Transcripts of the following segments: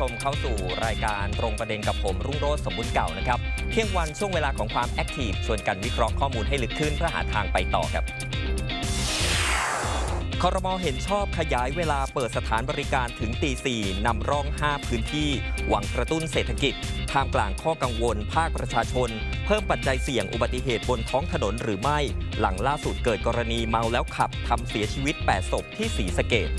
ชมเข้าสู่รายการตรงประเด็นกับผมรุ่งโรจน์สมบุญเก่านะครับ เที่ยงวันช่วงเวลาของความแอคทีฟชวนกันวิเคราะห์ข้อมูลให้ลึกขึ้นเพื่อหาทางไปต่อครับคอรมอเห็นชอบขยายเวลาเปิดสถานบริการถึงตีสี่นำร่อง 5 พื้นที่ หวังกระตุ้นเศรษฐกิจท่ามกลางข้อกังวล ภาคประชาชน เพิ่มปัจจัยเสี่ยงอุบัติเหตุบนท้องถนนหรือไม่ หลังล่าสุดเกิดกรณีเมาแล้วขับทำเสียชีวิต 8 ศพที่ศรีสะเกด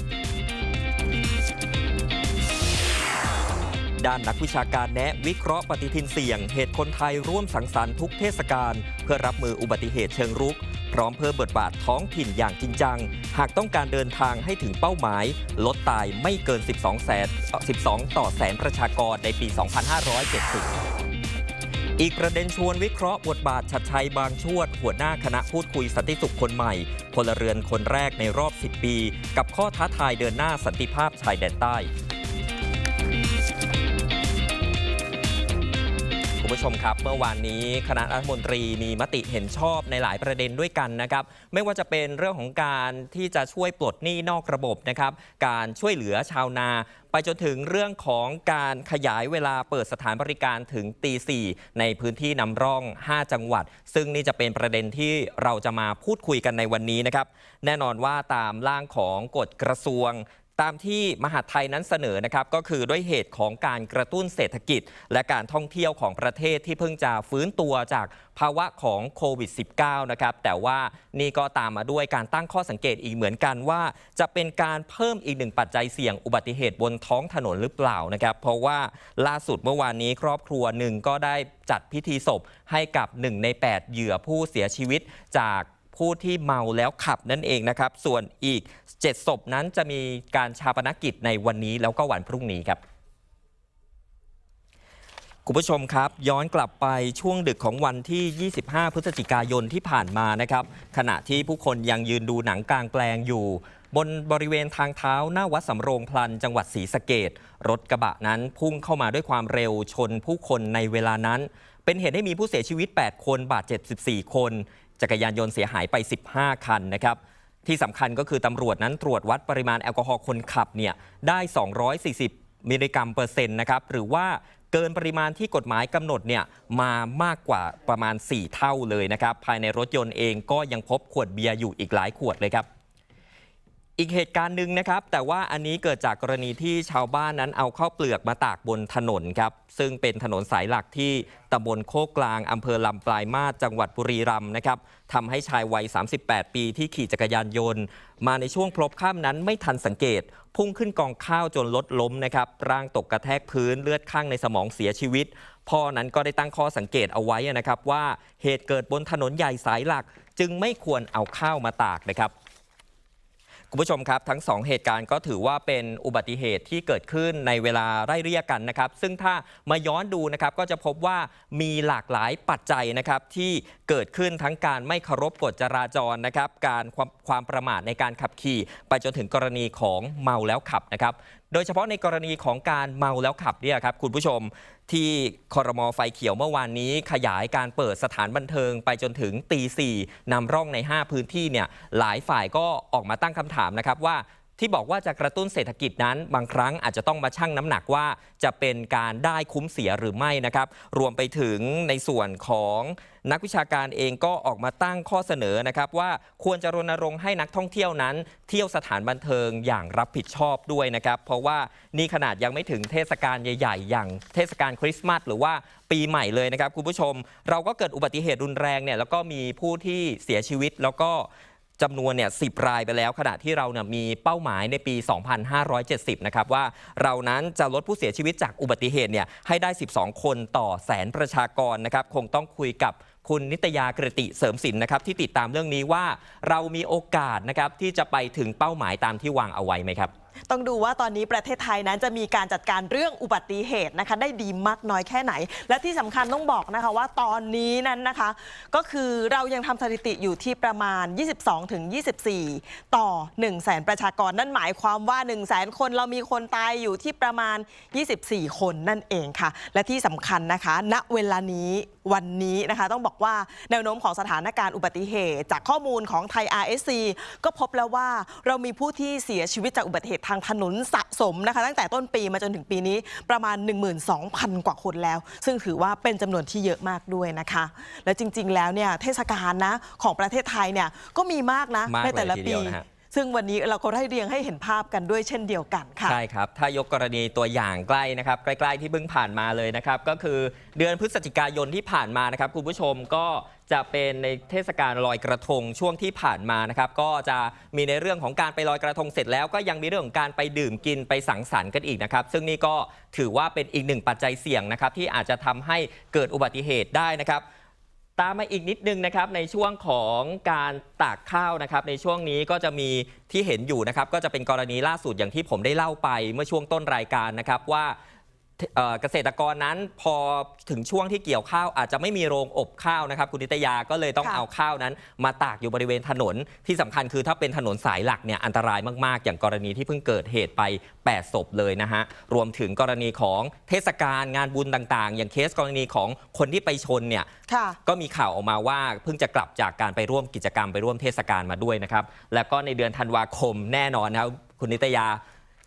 ด้านนักวิชาการแนะวิเคราะห์ปฏิทินเสี่ยง เหตุคนไทยร่วมสังสรรค์ทุกเทศกาลเพื่อรับมืออุบัติเหตุเชิงรุก พร้อมเพิ่มบทบาทท้องถิ่นอย่างจริงจัง หากต้องการเดินทางให้ถึงเป้าหมาย ลดตายไม่เกิน 12 แสน 12 ต่อแสนประชากรในปี 2570อีกประเด็นชวนวิเคราะห์บทบาทชัดชัยบางชวด หัวหน้าคณะพูดคุยสันติสุขคนใหม่พลเรือนคนแรกในรอบ 10 ปี กับข้อท้าทายเดินหน้าสันติภาพชายแดนใต้ ผู้ชมครับ เมื่อวานนี้คณะรัฐมนตรีมีมติเห็นชอบในหลายประเด็นด้วยกันนะครับ ไม่ว่าจะเป็นเรื่องของการที่จะช่วยปลดหนี้นอกระบบนะครับ การช่วยเหลือชาวนา ไปจนถึงเรื่องของการขยายเวลาเปิดสถานบริการถึงตีสี่ในพื้นที่นำร่อง 5 จังหวัด ซึ่งนี่จะเป็นประเด็นที่เราจะมาพูดคุยกันในวันนี้นะครับ แน่นอนว่าตามร่างของกฎกระทรวง ตามที่มหาดไทยนั้นเสนอนะครับก็คือด้วยเหตุของการกระตุ้นเศรษฐกิจ และการท่องเที่ยวของประเทศที่เพิ่งจะฟื้นตัวจากภาวะของโควิด -19 นะครับแต่ว่านี่ก็ตามมาด้วยการตั้งข้อสังเกตอีกเหมือนกันว่า จะเป็นการเพิ่มอีกหนึ่งปัจจัยเสี่ยงอุบัติเหตุบนท้องถนนหรือเปล่านะครับ เพราะว่าล่าสุดเมื่อวานนี้ครอบครัวหนึ่งก็ได้จัดพิธีศพให้กับ 1 ใน 8 เหยื่อผู้เสียชีวิตจาก ผู้ที่เมาแล้วขับนั่นเองนะครับ ส่วนอีก 7 ศพนั้นจะมีการชาปนกิจในวันนี้แล้วก็วันพรุ่งนี้ครับคุณผู้ชมครับ ย้อนกลับไปช่วงดึกของวันที่ 25 พฤศจิกายนที่ผ่านมานะครับ ขณะที่ผู้คนยังยืนดูหนังกลางแปลงอยู่ บนบริเวณทางเท้าหน้าวัดสำโรงพลันจังหวัดศรีสะเกดรถกระบะนั้นพุ่งเข้ามาด้วยความเร็วชนผู้คนในเวลานั้น เป็นเหตุให้มีผู้เสียชีวิต 8 คนบาดเจ็บ 14 คน จักรยานยนต์เสียหายไป 15 คันนะครับ ที่สำคัญก็คือตำรวจนั้นตรวจวัดปริมาณแอลกอฮอล์คนขับเนี่ยได้ 240 มิลลิกรัมเปอร์เซ็นต์นะครับ หรือว่าเกินปริมาณที่กฎหมายกำหนดเนี่ยมามากกว่าประมาณ 4 เท่าเลยนะครับ ภายในรถยนต์เองก็ยังพบขวดเบียร์อยู่อีกหลายขวดเลยครับ อีกเหตุการณ์หนึ่งนะครับ แต่ว่าอันนี้เกิดจากกรณีที่ชาวบ้านนั้นเอาข้าวเปลือกมาตากบนถนนครับ ซึ่งเป็นถนนสายหลักที่ตำบลโคกกลางอำเภอลำปลายมาศจังหวัดบุรีรัมย์นะครับทำให้ชายวัย 38 ปีที่ขี่จักรยานยนต์ มาในช่วงพลบค่ำนั้นไม่ทันสังเกต พุ่งขึ้นกองข้าวจนรถล้มนะครับร่างตกกระแทกพื้นเลือดข้างในสมองเสียชีวิตพ่อนั้นก็ได้ตั้งข้อสังเกตเอาไว้นะครับว่าเหตุเกิดบนถนนใหญ่สายหลัก จึงไม่ควรเอาข้าวมาตากนะครับ คุณผู้ชมครับ ทั้ง 2 เหตุการณ์ก็ถือว่าเป็นอุบัติเหตุที่เกิดขึ้นในเวลาไล่เรียกกันนะครับ ซึ่งถ้ามาย้อนดูนะครับก็จะพบว่ามีหลากหลายปัจจัยนะครับที่เกิดขึ้นทั้งการไม่เคารพกฎจราจรนะครับ การความความประมาทในการขับขี่ ไปจนถึงกรณีของเมาแล้วขับนะครับ โดยเฉพาะในกรณีของการเมาแล้วขับเนี่ยครับคุณผู้ชมที่คอรมอไฟเขียวเมื่อวานนี้ ขยายการเปิดสถานบันเทิงไปจนถึงตีสี่นำร่องใน 5 พื้นที่เนี่ยหลายฝ่ายก็ออกมาตั้งคำถามนะครับว่า ที่บอกว่าจะกระตุ้นเศรษฐกิจนั้น บางครั้งอาจจะต้องมาชั่งน้ำหนักว่าจะเป็นการได้คุ้มเสียหรือไม่นะครับ รวมไปถึงในส่วนของนักวิชาการเองก็ออกมาตั้งข้อเสนอนะครับ ว่าควรจะรณรงค์ให้นักท่องเที่ยวนั้น เที่ยวสถานบันเทิงอย่างรับผิดชอบด้วยนะครับ เพราะว่านี่ขนาดยังไม่ถึงเทศกาลใหญ่ ๆ อย่างเทศกาลคริสต์มาสหรือว่าปีใหม่เลยนะครับคุณผู้ชม เราก็เกิดอุบัติเหตุรุนแรงเนี่ยแล้วก็มีผู้ที่เสียชีวิตแล้วก็ จำนวนเนี่ยสิรายไปแล้ว ขณะที่เราเนี่ยมีเป้าหมายในปี 2570 นะครับว่าเรานั้นจะลดผู้เสียชีวิตจากอุบัติเหตุเนี่ยให้ได้ 12 คนต่อแสนประชากรนะครับคงต้องคุยกับคุณนิตยากรติเสริมสินนะครับที่ติดตามเรื่องนี้ว่าเรามีโอกาสนะครับที่จะไปถึงเป้าหมายตามที่วางเอาไว้ไหมครับ ต้องดูว่าตอนนี้ประเทศไทยนั้นจะมีการจัดการเรื่องอุบัติเหตุนะคะได้ดีมากน้อยแค่ไหน และที่สำคัญต้องบอกนะคะว่าตอนนี้นั้นนะคะ ก็คือเรายังทำสถิติอยู่ที่ประมาณ 22ถึง24 ต่อ 1 0 0 0 0แสนประชากรนั่นหมายความว่า 1 0 0 0 0แสนคนเรามีคนตายอยู่ที่ประมาณ 24 คนนั่นเองค่ะ และที่สำคัญนะคะ ณเวลานี้วันนี้นะคะ ต้องบอกว่าแนวโน้มของสถานการณ์อุบัติเหตุ จากข้อมูลของไทย RSC ก็พบแล้วว่าเรามีผู้ที่เสียชีวิตจากอุบัติเหตุทางถนนสะสมนะคะ ตั้งแต่ต้นปีมาจนถึงปีนี้ประมาณ 12,000 กว่าคนแล้ว ซึ่งถือว่าเป็นจำนวนที่เยอะมากด้วยนะคะ และจริง ๆ แล้วเนี่ยเทศกาลนะของประเทศไทยเนี่ยก็มีมากนะมากในแต่ละเลยทีเดีปียวนะฮะ ซึ่งวันนี้เราก็ได้เรียงให้เห็นภาพกันด้วยเช่นเดียวกันค่ะ ใช่ครับ ถ้ายกกรณีตัวอย่างใกล้นะครับ ใกล้ๆที่เพิ่งผ่านมาเลยนะครับ ก็คือเดือนพฤศจิกายนที่ผ่านมานะครับคุณผู้ชมก็จะเป็นในเทศกาลลอยกระทงช่วงที่ผ่านมานะครับ ก็จะมีในเรื่องของการไปลอยกระทงเสร็จแล้วก็ยังมีเรื่องของการไปดื่มกินไปสังสรรค์กันอีกนะครับ ซึ่งนี่ก็ถือว่าเป็นอีกหนึ่งปัจจัยเสี่ยงนะครับที่อาจจะทำให้เกิดอุบัติเหตุได้นะครับ ตามมาอีกนิดนึงนะครับในช่วงของการตากข้าวนะครับ ในช่วงนี้ก็จะมีที่เห็นอยู่นะครับ ก็จะเป็นกรณีล่าสุดอย่างที่ผมได้เล่าไปเมื่อช่วงต้นรายการนะครับว่า เอ่อเกษตรกรนั้นพอถึงช่วงที่เกี่ยวข้าวอาจจะไม่มีโรงอบข้าวนะครับ คุณนิตยาก็เลยต้องค่ะ เอาข้าวนั้น มาตากอยู่บริเวณถนนที่สำคัญคือถ้าเป็นถนนสายหลักเนี่ยอันตรายมาก ๆ อย่างกรณีที่เพิ่งเกิดเหตุไป 8 ศพเลยนะฮะ รวมถึงกรณีของเทศกาลงานบุญต่าง ๆ อย่างเคสกรณีของคนที่ไปชนเนี่ย ค่ะ ก็มีข่าวออกมาว่าเพิ่งจะกลับจากการไปร่วมกิจกรรมไปร่วมเทศกาลมาด้วยนะครับ แล้วก็ในเดือนธันวาคมแน่นอนนะครับคุณนิตยา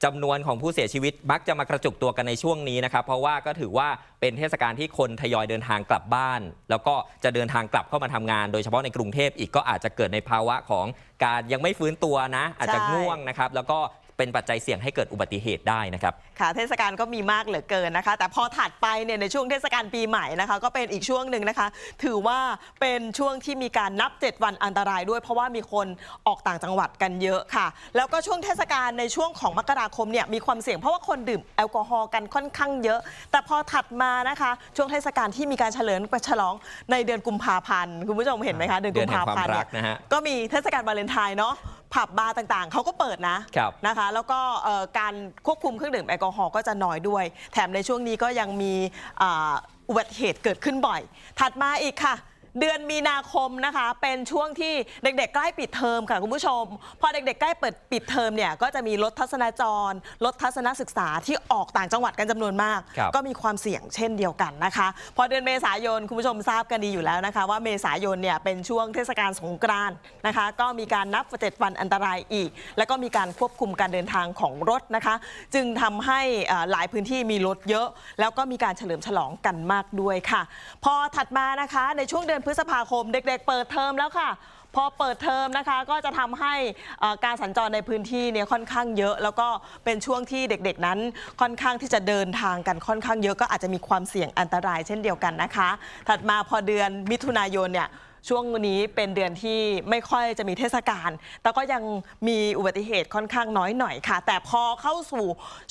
จำนวนของผู้เสียชีวิตมักจะมากระจุกตัวกันในช่วงนี้นะครับเพราะว่าก็ถือว่าเป็นเทศกาลที่คนทยอยเดินทางกลับบ้าน แล้วก็จะเดินทางกลับเข้ามาทำงาน โดยเฉพาะในกรุงเทพอีกก็อาจจะเกิดในภาวะของการยังไม่ฟื้นตัวนะ อาจจะง่วงนะครับแล้วก็ เป็นปัจจัยเสี่ยงให้เกิดอุบัติเหตุได้นะครับค่ะเทศกาลก็มีมากเหลือเกินนะคะ แต่พอถัดไปเนี่ยในช่วงเทศกาลปีใหม่นะคะ ก็เป็นอีกช่วงหนึ่งนะคะ ถือว่าเป็นช่วงที่มีการนับ 7 วันอันตรายด้วย เพราะว่ามีคนออกต่างจังหวัดกันเยอะค่ะ แล้วก็ช่วงเทศกาลในช่วงของมกราคมเนี่ยมีความเสี่ยงเพราะว่าคนดื่มแอลกอฮอล์กันค่อนข้างเยอะ แต่พอถัดมานะคะ ช่วงเทศกาลที่มีการเฉลิมฉลองในเดือนกุมภาพันธ์คุณผู้ชมเห็นไหมคะเดือนกุมภาพันธ์เดือนแห่งความรัเนี่กยนะฮะก็มีเทศกาลวาเลนไทน์เนาะ ผับบาร์ต่างๆ เขาก็เปิดนะครับนะคะ แล้วก็เอ่อการควบคุมเครื่องดื่มแอลกอฮอล์ก็จะน้อยด้วย แถมในช่วงนี้ก็ยังมีอ่าอุบัติเหตุเกิดขึ้นบ่อย ถัดมาอีกค่ะ เดือนมีนาคมนะคะ เป็นช่วงที่เด็กๆ ใกล้ปิดเทอมค่ะคุณผู้ชม พอเด็กๆ ใกล้เปิดปิดเทอมเนี่ยก็จะมีรถทัศนาจรรถทัศนศึกษาที่ออกต่างจังหวัดกันจำนวนมาก ครับ ก็มีความเสี่ยงเช่นเดียวกันนะคะ พอเดือนเมษายนคุณผู้ชมทราบกันดีอยู่แล้วนะคะ ว่าเมษายนเนี่ยเป็นช่วงเทศกาลสงกรานต์นะคะ ก็มีการนับเจ็ดวันอันตรายอีก แล้วก็มีการควบคุมการเดินทางของรถนะคะ จึงทำให้อ่าหลายพื้นที่มีรถเยอะ แล้วก็มีการเฉลิมฉลองกันมากด้วยค่ะ พอถัดมานะคะในช่วงเดือนพฤษภาคม เด็ก ๆ เปิดเทอมแล้วค่ะ พอเปิดเทอมนะคะ ก็จะทำให้เอ่อการสัญจรในพื้นที่เนี่ยค่อนข้างเยอะ แล้วก็เป็นช่วงที่เด็กๆนั้นค่อนข้างที่จะเดินทางกันค่อนข้างเยอะก็อาจจะมีความเสี่ยงอันตรายเช่นเดียวกันนะคะ ถัดมาพอเดือนมิถุนายนเนี่ยช่วงนี้เป็นเดือนที่ไม่ค่อยจะมีเทศกาล แต่ก็ยังมีอุบัติเหตุค่อนข้างน้อยหน่อยค่ะ แต่พอเข้าสู่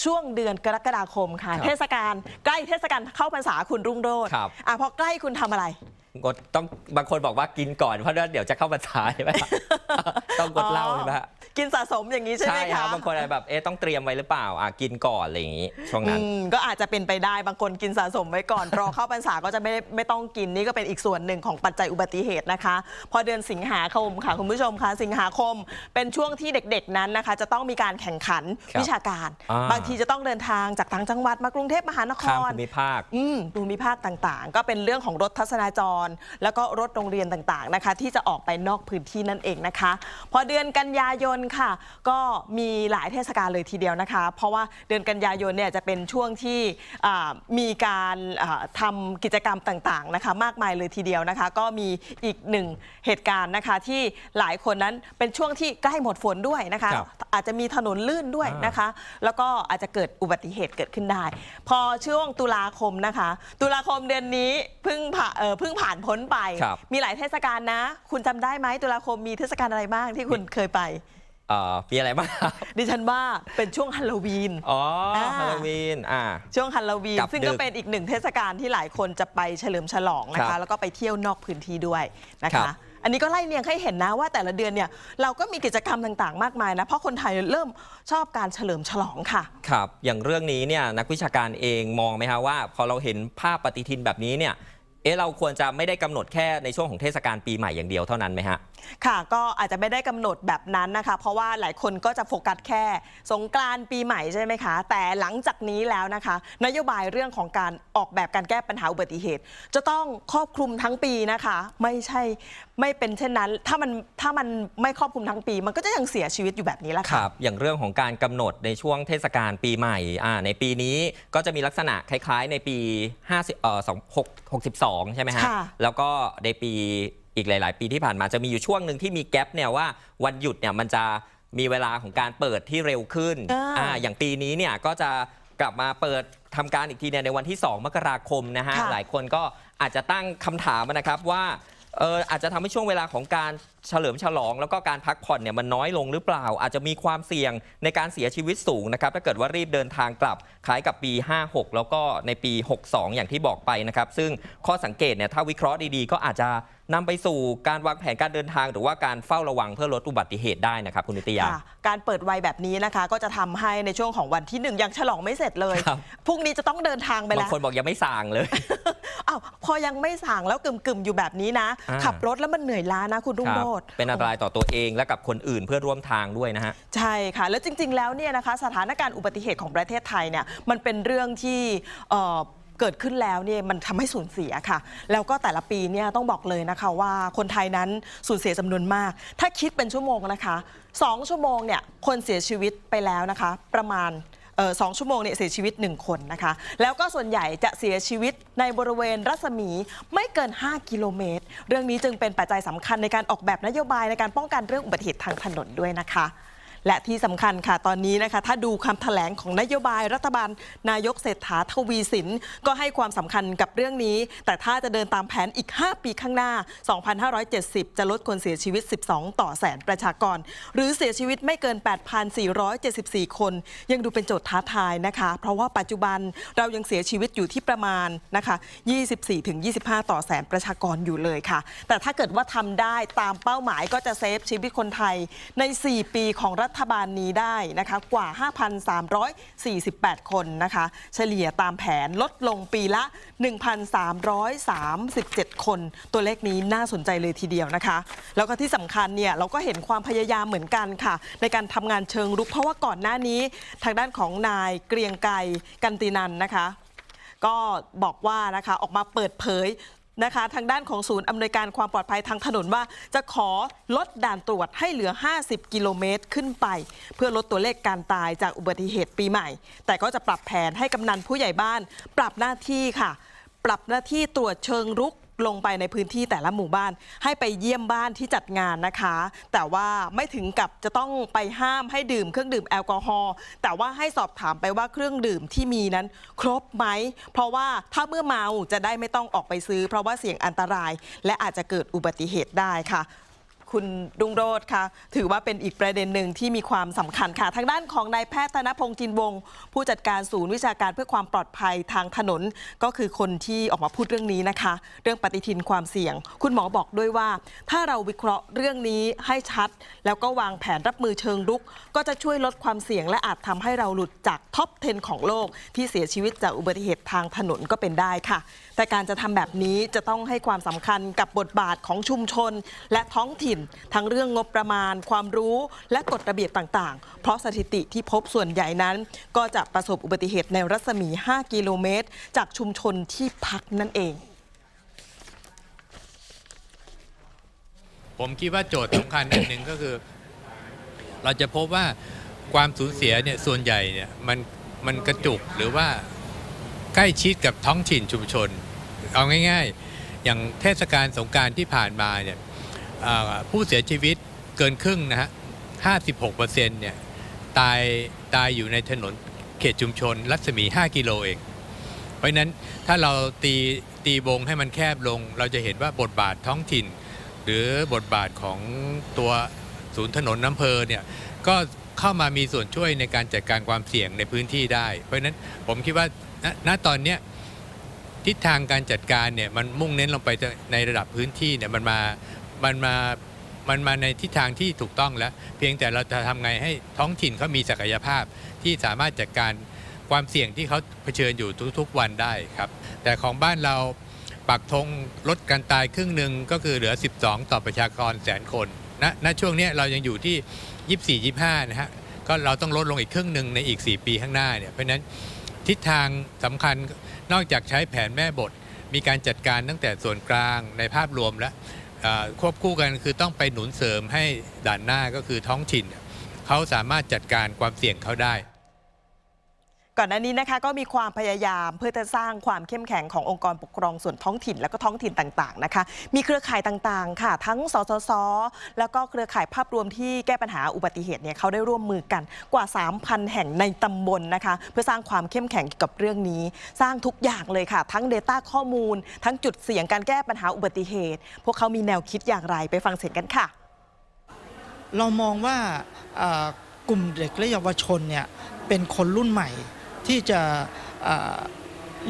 ช่วงเดือนกรกฎาคมค่ะครับเทศกาลใกล้เทศกาลเข้าพรรษาคุณรุ่งโรจน์ครับอะพอใกล้คุณทำอะไร งดต้องบางคนบอกว่ากินก่อนเพราะว่าเดี๋ยวจะเข้าพรรษาใช่ไหมต้องงดเหล้าใช่ไหมฮะกินสะสมอย่างนี้ใช่ไหมคคะรับบางคนอะไรแบบเอ๊ะต้องเตรียมไว้หรือเปล่าอะกินก่อนอะไรอย่างงี้ ช่วงนั้นอืมก็อาจจะเป็นไปได้บางคนกินสะสมไว้ก่อนรอเข้าพรรษาก็จะไม่ไม่ต้องกินนี่ก็เป็นอีกส่วนหนึ่งของปัจจัยอุบัติเหตุนะคะ พอเดือนสิงหาคมค่ะคุณผู้ชมคะสิงหาคมเป็นช่วงที่เด็กๆนั้นนะคะ จะต้องมีการแข่งขันครับวิชาการอ่าบางทีจะต้องเดินทางจากต่างจังหวัดมากรุงเทพมหานคข้ามรภูมิภาคอืมภูมิภาคต่างๆ ก็เป็นเรื่องของรถทัศนาจรแล้วก็รถโรงเรียนต่างๆนะคะ ที่จะออกไปนอกพื้นที่นั่นเองนะคะ พอเดือนกันยายนค่ะ ก็มีหลายเทศกาลเลยทีเดียวนะคะ เพราะว่าเดือนกันยายนเนี่ยจะเป็นช่วงที่อ่ามีการอ่าทำกิจกรรมต่างๆนะคะ มากมายเลยทีเดียวนะคะ ก็มีอีกหนึ่งเหตุการณ์นะคะที่หลายคนนั้นเป็นช่วงที่ใกล้หมดฝนด้วยนะคะครับอาจจะมีถนนลื่นด้วยนะคะ แล้วก็อาจจะเกิดอุบัติเหตุเกิดขึ้นได้ พอช่วงตุลาคมนะคะ ตุลาคมเดือนนี้เพิ่งผ่าเอ่อเพิ่งผ่านพ้นไป ครับมีหลายเทศกาลนะ คุณจำได้ไหมตุลาคมมีเทศกาลอะไรบ้างที่คุณเคยไปเอ่อมีอะไรบ้าง ดิฉันว่าเป็นช่วงฮัลโลวีน อ๋ออ่า ฮาโลวีนอ่า ช่วงฮัลโลวีน กลับซึ่งดึก็กเป็นอีกหนึ่งเทศกาลที่หลายคนจะไปเฉลิมฉลองนะครัคะ บแล้วก็ไปเที่ยวนอกพื้นที่ด้วยนะครัคะ บ อันนี้ก็ไล่เรียงให้เห็นนะว่าแต่ละเดือนเนี่ยเราก็มีกิจกรรมต่างๆ มากมายนะ เพราะคนไทยเริ่มชอบการเฉลิมฉลองค่ะ ครับ อย่างเรื่องนี้เนี่ยนักวิชาการเองมองไหมฮะว่า พอเราเห็นภาพปฏิทินแบบนี้เนี่ย เอ๊ะเราควรจะไม่ได้กำหนดแค่ในช่วงของเทศกาลปีใหม่อย่างเดียวเท่านั้นไหมฮะ ค่ะ ก็อาจจะไม่ได้กำหนดแบบนั้นนะคะ เพราะว่าหลายคนก็จะโฟกัสแค่ สงกรานต์ปีใหม่ใช่ไหมคะ แต่หลังจากนี้แล้วนะคะ นโยบายเรื่องของการออกแบบการแก้ปัญหาอุบัติเหตุ จะต้องครอบคลุมทั้งปีนะคะ ไม่ใช่ไม่เป็นเช่นนั้น ถ้ามันถ้ามันไม่ครอบคลุมทั้งปี มันก็จะยังเสียชีวิตอยู่แบบนี้แหละคค่ะรับอย่างเรื่องของการกำหนดในช่วงเทศกาลปีใหม่อ่าในปีนี้ก็จะมีลักษณะคล้าย ๆ ในปี50เอ่อ2 6 62 ใช่ไหมฮะค่ะแล้วก็ในปี อีกหลาย ๆ ปีที่ผ่านมาจะมีอยู่ช่วงหนึ่งที่มีแกลบเนี่ยว่าวันหยุดเนี่ยมันจะมีเวลาของการเปิดที่เร็วขึ้นอ่าอ่าอย่างปีนี้เนี่ยก็จะกลับมาเปิดทำการอีกทีเนี่ยในวันที่ 2 มกราคมนะฮะ ค่ะ หลายคนก็อาจจะตั้งคำถามนะครับว่าเอออาจจะทำให้ช่วงเวลาของการเฉลิมฉลอง แล้วก็การพักผ่อนเนี่ยมันน้อยลงหรือเปล่า อาจจะมีความเสี่ยงในการเสียชีวิตสูงนะครับถ้าเกิดว่ารีบเดินทางกลับคล้ายกับปี 56 แล้วก็ในปี 62 อย่างที่บอกไปนะครับ ซึ่งข้อสังเกตเนี่ยถ้าวิเคราะห์ดีๆ ก็อาจจะนำไปสู่การวางแผนการเดินทาง หรือว่าการเฝ้าระวังเพื่อลดอุบัติเหตุได้นะครับคุณนิตยา ค่ะการเปิดไวแบบนี้นะคะ ก็จะทำให้ในช่วงของวันที่หนึ่งยังฉลองไม่เสร็จเลยครับ พรุ่งนี้จะต้องเดินทางไปบาแล้งว คนบอกยังไม่ส่างเลย อ้าวพอยังไม่สั่งแล้วกึ่มๆอยู่แบบนี้นะ อ่า ขับรถแล้วมันเหนื่อยล้านะคุณรุ่คงรัโรบจน์เป็นอันตรายต่อตัวเองและกับคนอื่นเพื่อนร่วมทางด้วยนะฮะ ใช่ค่ะ แล้วจริง ๆ แล้วเนี่ยนะคะสถานการณ์อุบัติเหตุของประเทศไทยเนี่ยมันเป็นเรื่องที่เอ่อ เกิดขึ้นแล้วเนี่ยมันทำให้สูญเสียค่ะ แล้วก็แต่ละปีเนี่ยต้องบอกเลยนะคะว่าคนไทยนั้นสูญเสียจำนวนมาก ถ้าคิดเป็นชั่วโมงนะคะสองชั่วโมงเนี่ยคนเสียชีวิตไปแล้วนะคะ ประมาณสองชั่วโมงเนี่ยเสียชีวิต 1 คนนะคะ แล้วก็ส่วนใหญ่จะเสียชีวิตในบริเวณรัศมีไม่เกิน 5 กิโลเมตร เรื่องนี้จึงเป็นปัจจัยสำคัญในการออกแบบนโยบายในการป้องกันเรื่องอุบัติเหตุทางถนนด้วยนะคะ และที่สำคัญค่ะตอนนี้นะคะ ถ้าดูคำแถลงของนโยบายรัฐบาล นายกเศรษฐาทวีสิน ก็ให้ความสำคัญกับเรื่องนี้ แต่ถ้าจะเดินตามแผนอีก 5 ปีข้างหน้า 2,570 จะลดคนเสียชีวิต 12 ต่อแสนประชากร หรือเสียชีวิตไม่เกิน 8,474 คน ยังดูเป็นโจทย์ท้าทายนะคะ เพราะว่าปัจจุบันเรายังเสียชีวิตอยู่ที่ประมาณนะคะ 24-25 ต่อแสนประชากรอยู่เลยค่ะ แต่ถ้าเกิดว่าทำได้ตามเป้าหมายก็จะเซฟชีวิตคนไทยใน 4 ปีของรัฐบาลนี้ได้นะคะกว่า 5,348 คนนะคะ เฉลี่ยตามแผนลดลงปีละ 1,337 คน ตัวเลขนี้น่าสนใจเลยทีเดียวนะคะ แล้วก็ที่สำคัญเนี่ยเราก็เห็นความพยายามเหมือนกันค่ะ ในการทำงานเชิงรุกเพราะว่าก่อนหน้านี้ ทางด้านของนายเกรียงไกรกันตินันนะคะก็บอกว่านะคะออกมาเปิดเผย นะคะ ทางด้านของศูนย์อำนวยการความปลอดภัยทางถนนว่า จะขอลดด่านตรวจให้เหลือ 50 กิโลเมตรขึ้นไป เพื่อลดตัวเลขการตายจากอุบัติเหตุปีใหม่ แต่ก็จะปรับแผนให้กำนันผู้ใหญ่บ้าน ปรับหน้าที่ค่ะ ปรับหน้าที่ตรวจเชิงรุก ลงไปในพื้นที่แต่ละหมู่บ้าน ให้ไปเยี่ยมบ้านที่จัดงานนะคะ แต่ว่าไม่ถึงกับจะต้องไปห้ามให้ดื่มเครื่องดื่มแอลกอฮอล์แต่ว่าให้สอบถามไปว่าเครื่องดื่มที่มีนั้น ครบไหม เพราะว่าถ้าเมื่อเมาจะได้ไม่ต้องออกไปซื้อ เพราะว่าเสี่ยงอันตราย และอาจจะเกิดอุบัติเหตุได้ค่ะ คุณดุงโรดค่ะ ถือว่าเป็นอีกประเด็นหนึ่งที่มีความสำคัญค่ะ ทางด้านของนายแพทย์ธนพงษ์จินวงศ์ผู้จัดการศูนย์วิชาการเพื่อความปลอดภัยทางถนน ก็คือคนที่ออกมาพูดเรื่องนี้นะคะ เรื่องปฏิทินความเสี่ยง คุณหมอบอกด้วยว่า ถ้าเราวิเคราะห์เรื่องนี้ให้ชัด แล้วก็วางแผนรับมือเชิงรุก ก็จะช่วยลดความเสี่ยง และอาจทำให้เราหลุดจากท็อป 10 ของโลก ที่เสียชีวิตจากอุบัติเหตุทางถนนก็เป็นได้ค่ะ แต่การจะทำแบบนี้จะต้องให้ความสำคัญกับบทบาทของชุมชน และท้องถิ่นทั้งเรื่องงบประมาณ ความรู้และกฎระเบียบต่างๆ เพราะสถิติที่พบส่วนใหญ่นั้น ก็จะประสบอุบัติเหตุในรัศมี 5 กิโลเมตร จากชุมชนที่พักนั่นเองผมคิดว่าโจทย์สำคัญอันหนึ่งก็คือ เราจะพบว่าความสูญเสียเนี่ยส่วนใหญ่เนี่ยมันมันกระจุกหรือว่าใกล้ชิดกับท้องถิ่นชุมชน เอาง่าย ๆ อย่างเทศกาลสงการที่ผ่านมาเนี่ย ผู้เสียชีวิตเกินครึ่งนะฮะ 56%เนี่ยตายตายอยู่ในถนนเขตชุมชน รัศมี 5 กิโลเอง เพราะนั้นถ้าเราตีตีวงให้มันแคบลง เราจะเห็นว่าบทบาทท้องถิ่น หรือบทบาทของตัวศูนย์ถนนน้ำเพอเนี่ยก็เข้ามามีส่วนช่วยในการจัดการความเสี่ยงในพื้นที่ได้ เพราะนั้นผมคิดว่าณตอนเนี้ยทิศทางการจัดการเนี่ยมันมุ่งเน้นลงไปในระดับพื้นที่เนี่ยมันมา มันมามันมาในทิศทางที่ถูกต้องแล้ว เพียงแต่เราจะทำไงให้ท้องถิ่นเขามีศักยภาพที่สามารถจัดการความเสี่ยงที่เขาเผชิญอยู่ทุกๆวันได้ครับ แต่ของบ้านเราปักธงลดการตายครึ่งหนึ่งก็คือเหลือ 12 ต่อประชากรแสนคนณณช่วงนี้เรายังอยู่ที่ 24 25 นะฮะก็เราต้องลดลงอีกครึ่งหนึ่งในอีก 4 ปีข้างหน้าเนี่ยเพราะนั้นทิศทางสำคัญนอกจากใช้แผนแม่บท มีการจัดการตั้งแต่ส่วนกลางในภาพรวมแล้ว ควบคู่กันคือต้องไปหนุนเสริมให้ด่านหน้าก็คือท้องถิ่นเขาสามารถจัดการความเสี่ยงเขาได้ ก่อนหน้านี้นะคะก็มีความพยายามเพื่อจะสร้างความเข้มแข็งขององค์กรปกครองส่วนท้องถิ่น และก็ท้องถิ่นต่างๆนะคะ มีเครือข่ายต่างๆ ค่ะ ทั้งสสสแล้วก็เครือข่ายภาพรวมที่แก้ปัญหาอุบัติเหตุเนี่ยเขาได้ร่วมมือกันกว่า 3,000 แห่งในตำบลนะคะ เพื่อสร้างความเข้มแข็งเกี่ยวกับเรื่องนี้ สร้างทุกอย่างเลยค่ะ ทั้ง Data ข้อมูล ทั้งจุดเสี่ยงการแก้ปัญหาอุบัติเหตุ พวกเขามีแนวคิดอย่างไรไปฟังเสียงกันค่ะ เรามองว่าอ่ากลุ่มเด็กและเยาวชนเนี่ยเป็นคนรุ่นใหม่ ที่จะอ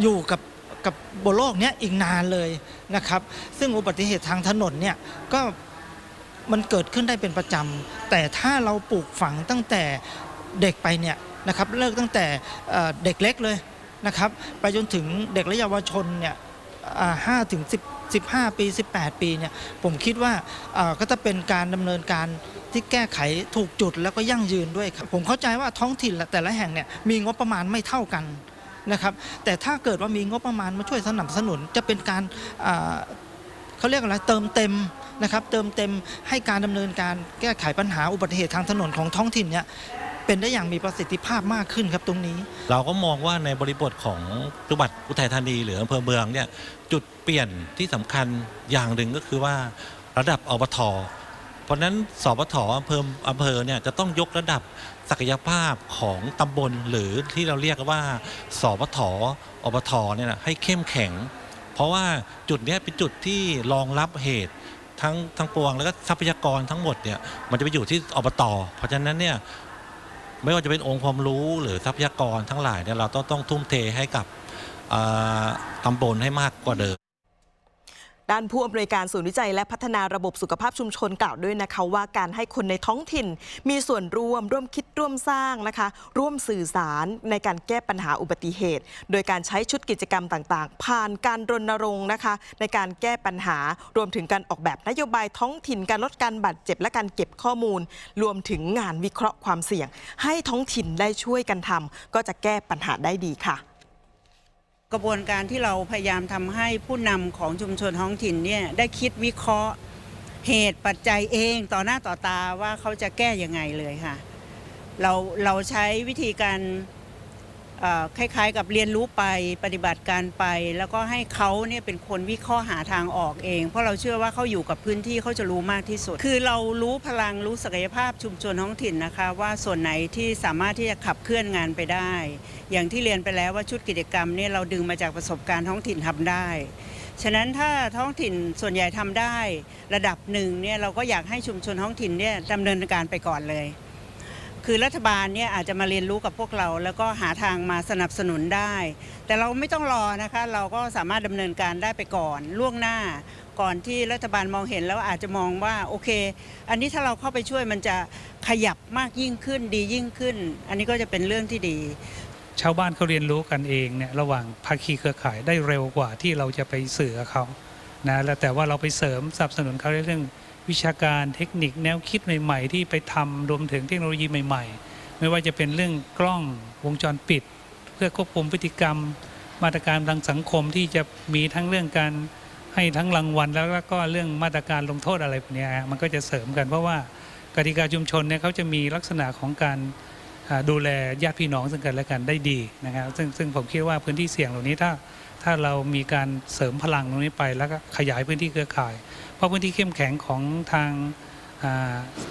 อยู่กับกับบนโลกนี้อีกนานเลยนะครับ ซึ่งอุบัติเหตุทางถนนเนี่ยก็มันเกิดขึ้นได้เป็นประจำ แต่ถ้าเราปลูกฝังตั้งแต่เด็กไปเนี่ยนะครับเลิกตั้งแต่เด็กเล็กเลยนะครับไปจนถึงเด็กและเยาวชนเนี่ยห้าถึงสิบสิบห้าปี 18 ปีเนี่ยผมคิดว่าก็จะเป็นการดำเนินการ ที่แก้ไขถูกจุดแล้วก็ยั่งยืนด้วยครับ ผมเข้าใจว่าท้องถิ่นแต่ละแห่งเนี่ยมีงบประมาณไม่เท่ากันนะครับแต่ถ้าเกิดว่ามีงบประมาณมาช่วยสนับสนุนจะเป็นการเขาเรียกอะไรเติมเต็มนะครับเติมเต็มให้การดำเนินการแก้ไขปัญหาอุบัติเหตุทางถนนของท้องถิ่นเนี่ยเป็นได้อย่างมีประสิทธิภาพมากขึ้นครับตรงนี้ เราก็มองว่าในบริบทของจังหวัดอุทัยธานีหรืออำเภอเมืองเนี่ยจุดเปลี่ยนที่สำคัญอย่างหนึ่งก็คือว่าระดับอบท ราะฉะนั้นสปทอำเภออำเภอเนี่ยจะต้องยกระดับศักยภาพของตำบลหรือที่เราเรียกว่าสปทอบทเนี่ยนะให้เข้มแข็ง เพราะว่าจุดนี้เป็นจุดที่รองรับเหตุทั้งทั้งปวงแล้วก็ทรัพยากรทั้งหมดเนี่ยมันจะไปอยู่ที่อบต เพราะฉะนั้นเนี่ยไม่ว่าจะเป็นองค์ความรู้หรือทรัพยากรทั้งหลายเนี่ยเราต้องต้องทุ่มเทให้กับตำบลให้มากกว่าเดิม ด้านผู้อำนวยการศูนย์วิจัยและพัฒนาระบบสุขภาพชุมชนกล่าวด้วยนะคะว่าการให้คนในท้องถิ่น มีส่วนร่วมร่วมคิดร่วมสร้างนะคะ ร่วมสื่อสารในการแก้ปัญหาอุบัติเหตุ โดยการใช้ชุดกิจกรรมต่างๆ ผ่านการรณรงค์นะคะ ในการแก้ปัญหารวมถึงการออกแบบนโยบายท้องถิ่นการลดการบาดเจ็บและการเก็บข้อมูล รวมถึงงานวิเคราะห์ความเสี่ยง ให้ท้องถิ่นได้ช่วยกันทำก็จะแก้ปัญหาได้ดีค่ะ กระบวนการที่เราพยายามทำให้ผู้นำของชุมชนท้องถิ่นเนี่ยได้คิดวิเคราะห์เหตุปัจจัยเองต่อหน้าต่อตาว่าเขาจะแก้ยังไงเลยค่ะ เราเราใช้วิธีการ คล้ายๆ กับเรียนรู้ไปปฏิบัติการไป แล้วก็ให้เขาเนี่ยเป็นคนวิเคราะห์หาทางออกเอง เพราะเราเชื่อว่าเขาอยู่กับพื้นที่เขาจะรู้มากที่สุด คือเรารู้พลังรู้ศักยภาพชุมชนท้องถิ่นนะคะ ว่าส่วนไหนที่สามารถที่จะขับเคลื่อนงานไปได้ อย่างที่เรียนไปแล้วว่าชุดกิจกรรมเนี่ยเราดึงมาจากประสบการณ์ท้องถิ่นทำได้ฉะนั้นถ้าท้องถิ่นส่วนใหญ่ทำได้ ระดับหนึ่งเนี่ยเราก็อยากให้ชุมชนท้องถิ่นเนี่ยดำเนินการไปก่อนเลย คือรัฐบาลเนี่ยอาจจะมาเรียนรู้กับพวกเรา แล้วก็หาทางมาสนับสนุนได้ แต่เราไม่ต้องรอนะคะ เราก็สามารถดำเนินการได้ไปก่อนล่วงหน้า ก่อนที่รัฐบาลมองเห็นแล้วอาจจะมองว่าโอเค อันนี้ถ้าเราเข้าไปช่วยมันจะขยับมากยิ่งขึ้นดียิ่งขึ้น อันนี้ก็จะเป็นเรื่องที่ดี ชาวบ้านเขาเรียนรู้กันเองเนี่ยระหว่างภาคีเครือข่ายได้เร็วกว่าที่เราจะไปสื่อเขานะแล้วแต่ว่าเราไปเสริมสนับสนุนเขาในเรื่อง วิชาการเทคนิคแนวคิดใหม่ ๆ ที่ไปทำรวมถึงเทคโนโลยีใหม่ ๆ ไม่ว่าจะเป็นเรื่องกล้องวงจรปิด เพื่อควบคุมพฤติกรรม มาตรการทางสังคมที่จะมีทั้งเรื่องการให้ทั้งรางวัลแล้วก็เรื่องมาตรการลงโทษอะไรพวกเนี้ยมันก็จะเสริมกันเพราะว่ากติกาชุมชนเนี่ยเขาจะมีลักษณะของการดูแลญาติพี่น้องซึ่งกันและกันได้ดีนะครับซึ่งซึ่งผมคิดว่าพื้นที่เสี่ยงเหล่านี้ถ้าถ้าเรามีการเสริมพลังตรงนี้ไปแล้วก็ขยายพื้นที่เครือข่าย ราะพื้นที่เข้มแข็งของทาง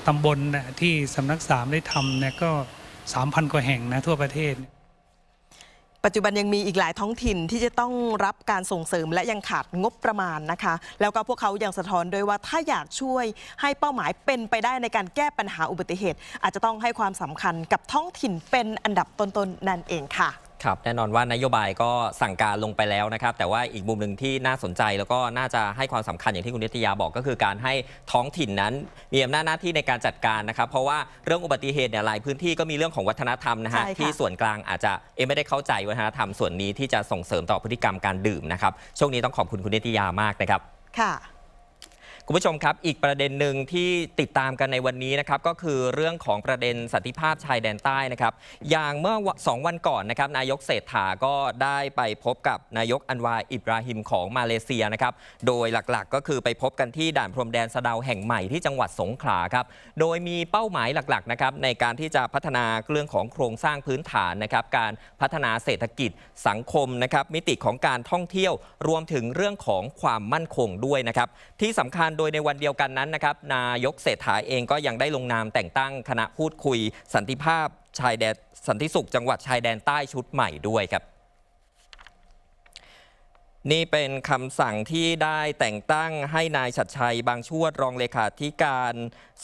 ตำบลที่สำนักสามได้ทำเนี่ยก็ 3,000 กว่าแห่งนะทั่วประเทศ ปัจจุบันยังมีอีกหลายท้องถิ่นที่จะต้องรับการส่งเสริมและยังขาดงบประมาณนะคะ แล้วก็พวกเขายังสะท้อนด้วยว่าถ้าอยากช่วยให้เป้าหมายเป็นไปได้ในการแก้ปัญหาอุบัติเหตุ อาจจะต้องให้ความสำคัญกับท้องถิ่นเป็นอันดับต้นๆนั่นเองค่ะ ครับแน่นอนว่านโยบายก็สั่งการลงไปแล้วนะครับ แต่ว่าอีกมุมหนึ่งที่น่าสนใจแล้วก็น่าจะให้ความสำคัญอย่างที่คุณนิตยาบอกก็คือการให้ท้องถิ่นนั้น มีอำนาจหน้าที่ในการจัดการนะครับ เพราะว่าเรื่องอุบัติเหตุเนี่ยหลายพื้นที่ก็มีเรื่องของวัฒนธรรมนะฮะใช่ค่ะที่ส่วนกลางอาจจะเอะไม่ได้เข้าใจวัฒนธรรมส่วนนี้ที่จะส่งเสริมต่อพฤติกรรมการดื่มนะครับช่วงนี้ต้องขอบคุณคุณนิตยามากนะครับค่ะ คุณผู้ชมครับ อีกประเด็นหนึ่งที่ติดตามกันในวันนี้นะครับก็คือเรื่องของประเด็นสันติภาพชายแดนใต้นะครับอย่างเมื่อวะสองวันก่อนนะครับนายกเศรษฐาก็ได้ไปพบกับนายกอันวาอิบราฮิมของมาเลเซียนะครับโดยหลักๆ ก็คือไปพบกันที่ด่านพรมแดนสะเดาแห่งใหม่ที่จังหวัดสงขลาครับโดยมีเป้าหมายหลักๆนะครับในการที่จะพัฒนาเรื่องของโครงสร้างพื้นฐานนะครับการพัฒนาเศรษฐกิจสังคมนะครับมิติของการท่องเที่ยวรวมถึงเรื่องของความมั่นคงด้วยนะครับที่สำคัญโดยในวันเดียวกันนั้นนะครับนายกเศรษฐาเองก็ยังได้ลงนามแต่งตั้งคณะพูดคุยสันติภาพชายแดนสันติสุขจังหวัดชายแดนใต้ชุดใหม่ด้วยครับ นี่เป็นคำสั่งที่ได้แต่งตั้งให้นายชัดชัยบางชวดรองเลขาธิการ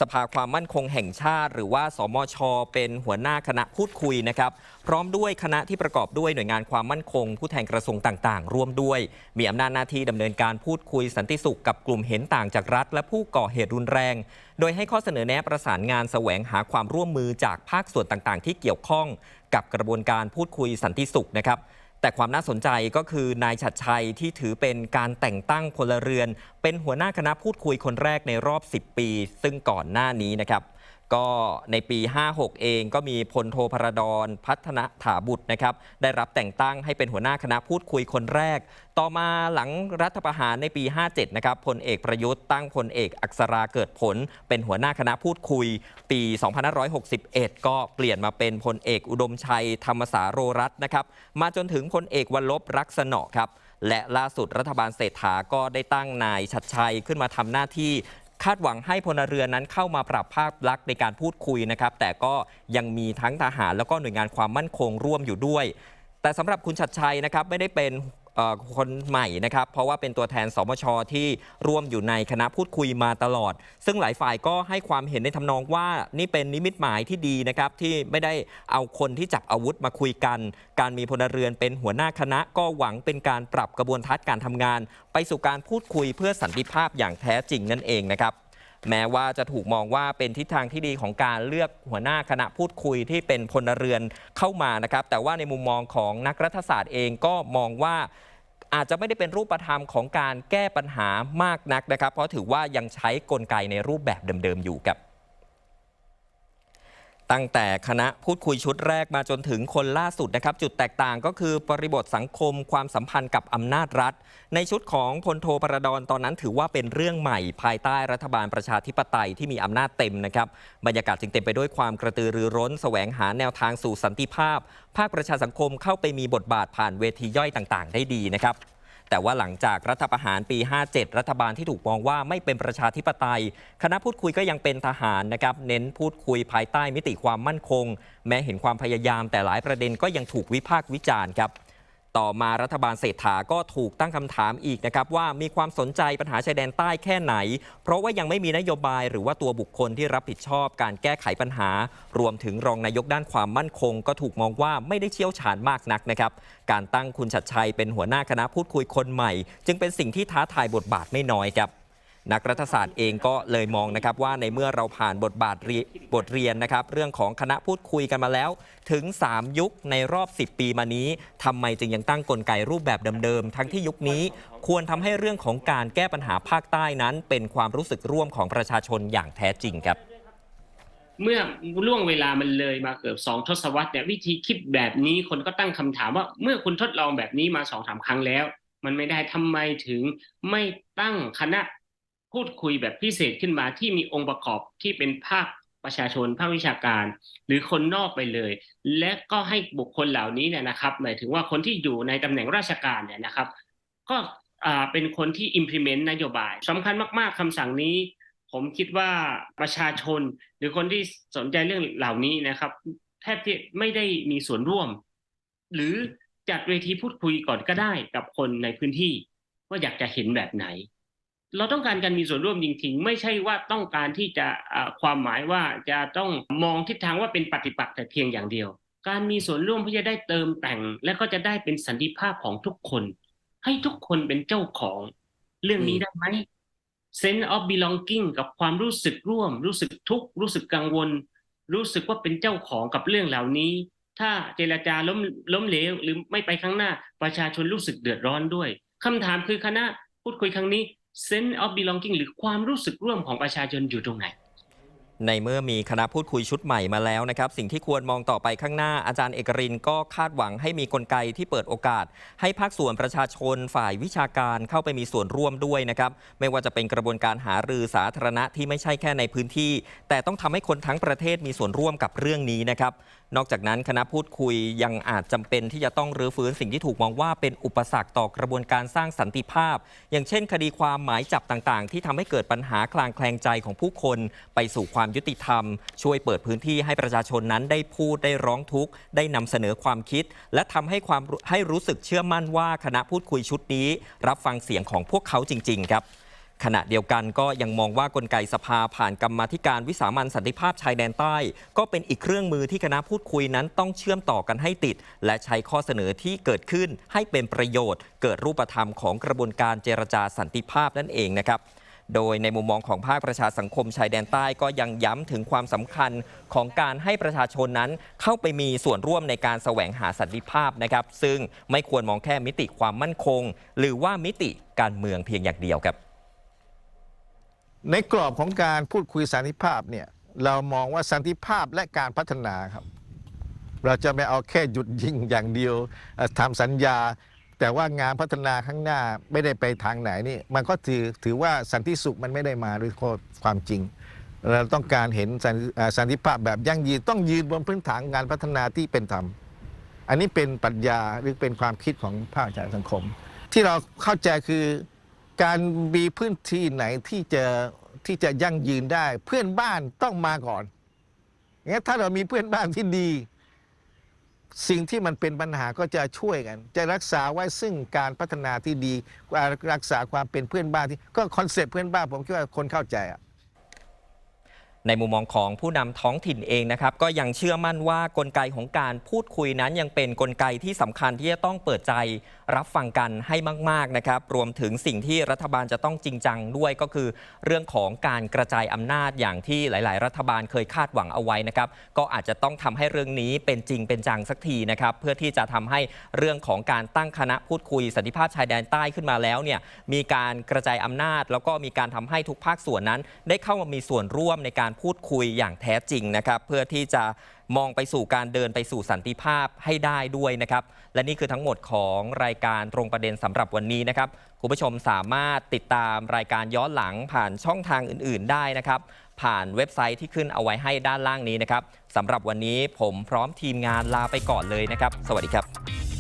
สภาความมั่นคงแห่งชาติ หรือว่าสมช เป็นหัวหน้าคณะพูดคุยนะครับ พร้อมด้วยคณะที่ประกอบด้วยหน่วยงานความมั่นคง ผู้แทนกระทรวงต่างๆ ร่วมด้วย มีอำนาจหน้าที่ดำเนินการพูดคุยสันติสุขกับกลุ่มเห็นต่างจากรัฐ และผู้ก่อเหตุรุนแรง โดยให้ข้อเสนอแนะประสานงานแสวงหาความร่วมมือจากภาคส่วนต่างๆ ที่เกี่ยวข้อง กับกระบวนการพูดคุยสันติสุขนะครับ แต่ความน่าสนใจก็คือนายฉัดชัยที่ถือเป็นการแต่งตั้งพลเรือน เป็นหัวหน้าคณะพูดคุยคนแรกในรอบ 10 ปี ซึ่งก่อนหน้านี้นะครับ ก็ในปี 56 เองก็มีพลโทพระดอนพัฒนถาบุตรนะครับ ได้รับแต่งตั้งให้เป็นหัวหน้าคณะพูดคุยคนแรก ต่อมาหลังรัฐประหารในปี 57 นะครับพลเอกประยุทธ์ตั้งพลเอกอักษราเกิดผล เป็นหัวหน้าคณะพูดคุย ปี 2561 ก็เปลี่ยนมาเป็นพลเอกอุดมชัยธรรมสาโรรัตน์นะครับ มาจนถึงพลเอกวันลบรักษณะครับและล่าสุดรัฐบาลเศรษฐาก็ได้ตั้งนายชัดชัยขึ้นมาทำหน้าที่ คาดหวังให้พลเรือนนั้นเข้ามาปรับภาพลักษณ์ในการพูดคุยนะครับ แต่ก็ยังมีทั้งทหารแล้วก็หน่วยงานความมั่นคงร่วมอยู่ด้วย แต่สำหรับคุณชัดชัยนะครับไม่ได้เป็น คนใหม่นะครับ เพราะว่าเป็นตัวแทนสมชที่ร่วมอยู่ในคณะพูดคุยมาตลอด ซึ่งหลายฝ่ายก็ให้ความเห็นในทำนองว่านี่เป็นนิมิตหมายที่ดีนะครับที่ไม่ได้เอาคนที่จับอาวุธมาคุยกัน การมีพลเรือนเป็นหัวหน้าคณะก็หวังเป็นการปรับกระบวนทัศน์การทำงาน ไปสู่การพูดคุยเพื่อสันติภาพอย่างแท้จริงนั่นเองนะครับแม้ว่าจะถูกมองว่าเป็นทิศทางที่ดีของการเลือกหัวหน้าคณะพูดคุยที่เป็นพลเรือนเข้ามานะครับ แต่ว่าในมุมมองของนักรัฐศาสตร์เองก็มองว่า อาจจะไม่ได้เป็นรูปธรรมของการแก้ปัญหามากนักนะครับ เพราะถือว่ายังใช้กลไกในรูปแบบเดิมๆอยู่ครับ ตั้งแต่คณะพูดคุยชุดแรกมาจนถึงคนล่าสุดนะครับ จุดแตกต่างก็คือปริบทสังคมความสัมพันธ์กับอำนาจรัฐ ในชุดของพลโทประดอนตอนนั้นถือว่าเป็นเรื่องใหม่ ภายใต้รัฐบาลประชาธิปไตยที่มีอำนาจเต็มนะครับ บรรยากาศจึงเต็มไปด้วยความกระตือรือร้นแสวงหาแนวทางสู่สันติภาพ ภาคประชาสังคมเข้าไปมีบทบาทผ่านเวทีย่อยต่าง ๆ ได้ดีนะครับ แต่ว่าหลังจากรัฐประหารปี 57 รัฐบาลที่ถูกมองว่าไม่เป็นประชาธิปไตย คณะพูดคุยก็ยังเป็นทหารนะครับ เน้นพูดคุยภายใต้มิติความมั่นคง แม้เห็นความพยายามแต่หลายประเด็นก็ยังถูกวิพากษ์วิจารณ์ครับ ต่อมารัฐบาลเศรษฐาก็ถูกตั้งคำถามอีกนะครับว่ามีความสนใจปัญหาชายแดนใต้แค่ไหน เพราะว่ายังไม่มีนโยบายหรือว่าตัวบุคคลที่รับผิดชอบการแก้ไขปัญหา รวมถึงรองนายกด้านความมั่นคง ก็ถูกมองว่าไม่ได้เชี่ยวชาญมากนักนะครับการตั้งคุณชัดชัยเป็นหัวหน้าคณะพูดคุยคนใหม่ จึงเป็นสิ่งที่ท้าทายบทบาทไม่น้อยครับ นักรัฐศาสตร์เองก็เลยมองนะครับว่าในเมื่อเราผ่านบทบาทบทเรียนนะครับ เรื่องของคณะพูดคุยกันมาแล้ว ถึง 3 ยุคในรอบ 10 ปีมานี้ทำไมจึงยังตั้งกลไกรูปแบบเดิมๆ ทั้งที่ยุคนี้ควรทำให้เรื่องของการแก้ปัญหาภาคใต้นั้น เป็นความรู้สึกร่วมของประชาชนอย่างแท้จริงครับเมื่อล่วงเวลามันเลยมาเกือบสองทศวรรษเนี่ยวิธีคิดแบบนี้คนก็ตั้งคำถามว่าเมื่อคุณทดลองแบบนี้มาสองสามครั้งแล้ว มันไม่ได้ทำไมถึงไม่ตั้งคณะ พูดคุยแบบพิเศษขึ้นมาที่มีองค์ประกอบที่เป็นภาคประชาชนภาควิชาการ หรือคนนอกไปเลย และก็ให้บุคคลเหล่านี้เนี่ยนะครับ หมายถึงว่าคนที่อยู่ในตำแหน่งราชการเนี่ยนะครับ ก็เป็นคนที่ implement นโยบายสำคัญมากๆคำสั่งนี้ ผมคิดว่าประชาชน หรือคนที่สนใจเรื่องเหล่านี้นะครับ แทบที่ไม่ได้มีส่วนร่วม หรือจัดเวทีพูดคุยก่อนก็ได้กับคนในพื้นที่ ว่าอยากจะเห็นแบบไหน เราต้องการการมีส่วนร่วมจริงๆ ไม่ใช่ว่าต้องการที่จะความหมายว่าจะต้องมองทิศทางว่าเป็นปฏิปักษ์แต่เพียงอย่างเดียว การมีส่วนร่วมเพื่อจะได้เติมแต่ง และก็จะได้เป็นสันติภาพของทุกคน ให้ทุกคนเป็นเจ้าของเรื่องนี้ได้ไหม sense of belonging กับความรู้สึกร่วม รู้สึกทุกข์รู้สึกกังวล รู้สึกว่าเป็นเจ้าของกับเรื่องเหล่านี้ ถ้าเจรจาล้มล้มเหลวหรือไม่ไปข้างหน้าประชาชนรู้สึกเดือดร้อนด้วยคำถามคือคณะพูดคุยครั้งนี้ sense of belonging หรือความรู้สึกร่วมของประชาชนอยู่ตรงไหน ในเมื่อมีคณะพูดคุยชุดใหม่มาแล้วนะครับ สิ่งที่ควรมองต่อไปข้างหน้าอาจารย์เอกรินก็คาดหวังให้มีกลไกที่เปิดโอกาส ให้ภาคส่วนประชาชนฝ่ายวิชาการเข้าไปมีส่วนร่วมด้วยนะครับ ไม่ว่าจะเป็นกระบวนการหารือสาธารณะที่ไม่ใช่แค่ในพื้นที่ แต่ต้องทำให้คนทั้งประเทศมีส่วนร่วมกับเรื่องนี้นะครับ นอกจากนั้นคณะพูดคุยยังอาจจำเป็นที่จะต้องรื้อฟื้นสิ่งที่ถูกมองว่าเป็นอุปสรรคต่อกระบวนการสร้างสันติภาพ อย่างเช่น คดีความหมายจับต่างๆ ที่ทำให้เกิดปัญหาคลางแคลงใจของผู้คนไปสู่ความยุติธรรม ช่วยเปิดพื้นที่ให้ประชาชนนั้นได้พูดได้ร้องทุกข์ ได้นำเสนอความคิด และทำให้ความให้รู้สึกเชื่อมั่นว่าคณะพูดคุยชุดนี้ รับฟังเสียงของพวกเขาจริง ๆ ครับขณะเดียวกันก็ยังมองว่ากลไกสภาผ่านกรรมธิการวิสามันสันติภาพชายแดนใต้ ก็เป็นอีกเครื่องมือที่คณะพูดคุยนั้นต้องเชื่อมต่อกันให้ติด และใช้ข้อเสนอที่เกิดขึ้นให้เป็นประโยชน์ เกิดรูปธรรมของกระบวนการเจรจาสันติภาพนั่นเองนะครับ โดยในมุมมองของภาคประชาสังคมชายแดนใต้ก็ยังย้ำถึงความสำคัญของการให้ประชาชนนั้นเข้าไปมีส่วนร่วมในการแสวงหาสันติภาพนะครับ ซึ่งไม่ควรมองแค่มิติความมั่นคง หรือว่ามิติการเมืองเพียงอย่างเดียวครับ ในกรอบของการพูดคุยสันติภาพเนี่ยเรามองว่าสันติภาพและการพัฒนาครับ เราจะไม่เอาแค่หยุดยิงอย่างเดียวทำสัญญา แต่ว่างานพัฒนาข้างหน้าไม่ได้ไปทางไหนนี่ มันก็ถือถือว่าสันติสุขมันไม่ได้มาด้วยความจริง เราต้องการเห็นสันสนติภาพแบบยั่งยืนต้องยืนบนพื้นฐานงานพัฒนาที่เป็นธรรม อันนี้เป็นปรัชญาหรือเป็นความคิดของภาคประชาสังคม ที่เราเข้าใจคือการมีพื้นที่ไหนที่จะที่จะยั่งยืนได้ เพื่อนบ้านต้องมาก่อนงั้นถ้าเรามีเพื่อนบ้านที่ดี สิ่งที่มันเป็นปัญหาก็จะช่วยกัน จะรักษาไว้ซึ่งการพัฒนาที่ดีรักษาความเป็นเพื่อนบ้านที่ก็คอนเซปต์เพื่อนบ้านผมคิดว่าคนเข้าใจอะ ในมุมมองของผู้นำท้องถิ่นเองนะครับ ก็ยังเชื่อมั่นว่ากลไกของการพูดคุยนั้นยังเป็นกลไกที่สำคัญที่จะต้องเปิดใจรับฟังกันให้มาก ๆนะครับ รวมถึงสิ่งที่รัฐบาลจะต้องจริงจังด้วยก็คือ เรื่องของการกระจายอำนาจอย่างที่หลาย ๆ รัฐบาลเคยคาดหวังเอาไว้นะครับ ก็อาจจะต้องทำให้เรื่องนี้เป็นจริงเป็นจังสักทีนะครับ เพื่อที่จะทำให้เรื่องของการตั้งคณะพูดคุยสันติภาพชายแดนใต้ขึ้นมาแล้วเนี่ยมีการกระจายอำนาจ แล้วก็มีการทำให้ทุกภาคส่วนนั้น ได้เข้ามามีส่วนร่วมในการพูดคุยอย่างแท้จริงนะครับเพื่อที่จะมองไปสู่การเดินไปสู่สันติภาพให้ได้ด้วยนะครับ และนี่คือทั้งหมดของรายการตรงประเด็นสำหรับวันนี้นะครับ คุณผู้ชมสามารถติดตามรายการย้อนหลังผ่านช่องทางอื่น ๆ ได้นะครับ ผ่านเว็บไซต์ที่ขึ้นเอาไว้ให้ด้านล่างนี้นะครับสำหรับวันนี้ผมพร้อมทีมงานลาไปก่อนเลยนะครับ สวัสดีครับ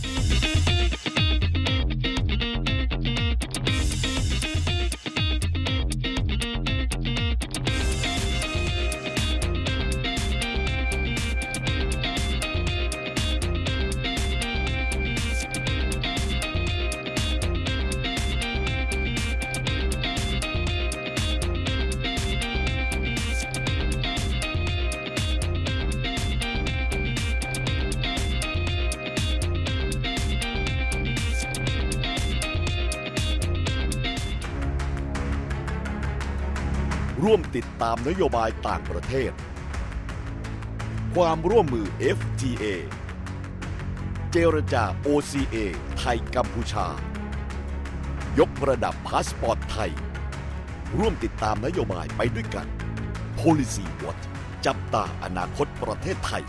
ร่วมติดตามนโยบายต่างประเทศ ความร่วมมือ FTA เจรจา OCA ไทยกัมพูชา ยกระดับพาสปอร์ตไทย ร่วมติดตามนโยบายไปด้วยกัน Policy Watch จับตาอนาคตประเทศไทย